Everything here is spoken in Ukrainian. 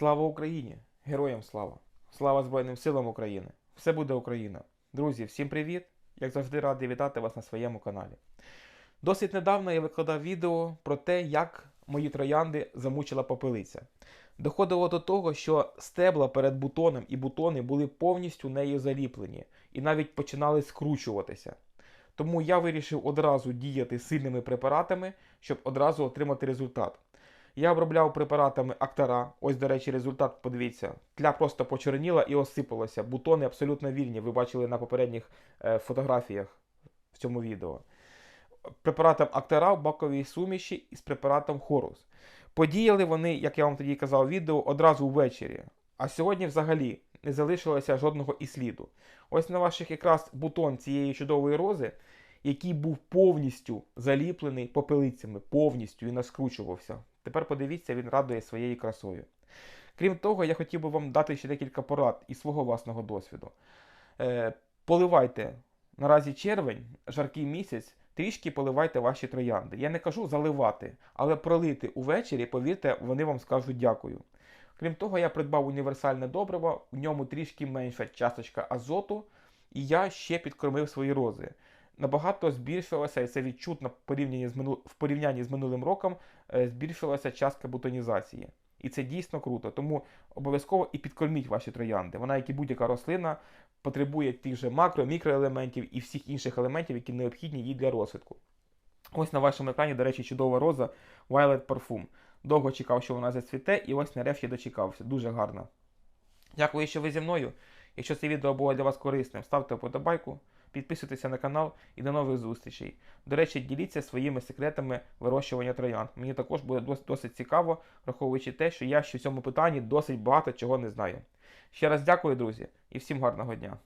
Слава Україні! Героям слава! Слава Збройним силам України! Все буде Україна! Друзі, всім привіт! Як завжди радий вітати вас на своєму каналі. Досить недавно я викладав відео про те, як мої троянди замучила попелиця. Доходило до того, що стебла перед бутоном і бутони були повністю нею заліплені і навіть починали скручуватися. Тому я вирішив одразу діяти сильними препаратами, щоб одразу отримати результат. Я обробляв препаратами Актара. Ось, до речі, результат, подивіться. Тля просто почерніла і осипалася. Бутони абсолютно вільні. Ви бачили на попередніх е, фотографіях в цьому відео. Препаратом Актара в баковій суміші із препаратом Хорус. Подіяли вони, як я вам тоді казав, відео одразу ввечері. А сьогодні взагалі не залишилося жодного і сліду. Ось на ваших якраз бутон цієї чудової рози, який був повністю заліплений попелицями, повністю і наскручувався. Тепер подивіться, він радує своєю красою. Крім того, я хотів би вам дати ще декілька порад із свого власного досвіду. Е, поливайте наразі червень, жаркий місяць, трішки поливайте ваші троянди. Я не кажу заливати, але пролити увечері, повірте, вони вам скажуть дякую. Крім того, я придбав універсальне добриво, в ньому трішки менша часточка азоту, і я ще підкормив свої рози. Набагато збільшилася, і це відчутно порівнянні з, мину... в порівнянні з минулим роком, е, збільшилася частка бутонізації. І це дійсно круто. Тому обов'язково і підкорміть ваші троянди. Вона, як і будь-яка рослина, потребує тих же макро, мікроелементів і всіх інших елементів, які необхідні їй для розвитку. Ось на вашому екрані, до речі, чудова роза Violet Parfum. Довго чекав, що вона зацвіте, і ось нарешті дочекався. Дуже гарно. Дякую, що ви зі мною. Якщо це відео було для вас корисним, ставте вподобайку, підписуйтеся на канал і до нових зустрічей. До речі, діліться своїми секретами вирощування троян. Мені також буде досить цікаво, враховуючи те, що я ще в цьому питанні досить багато чого не знаю. Ще раз дякую, друзі, і всім гарного дня!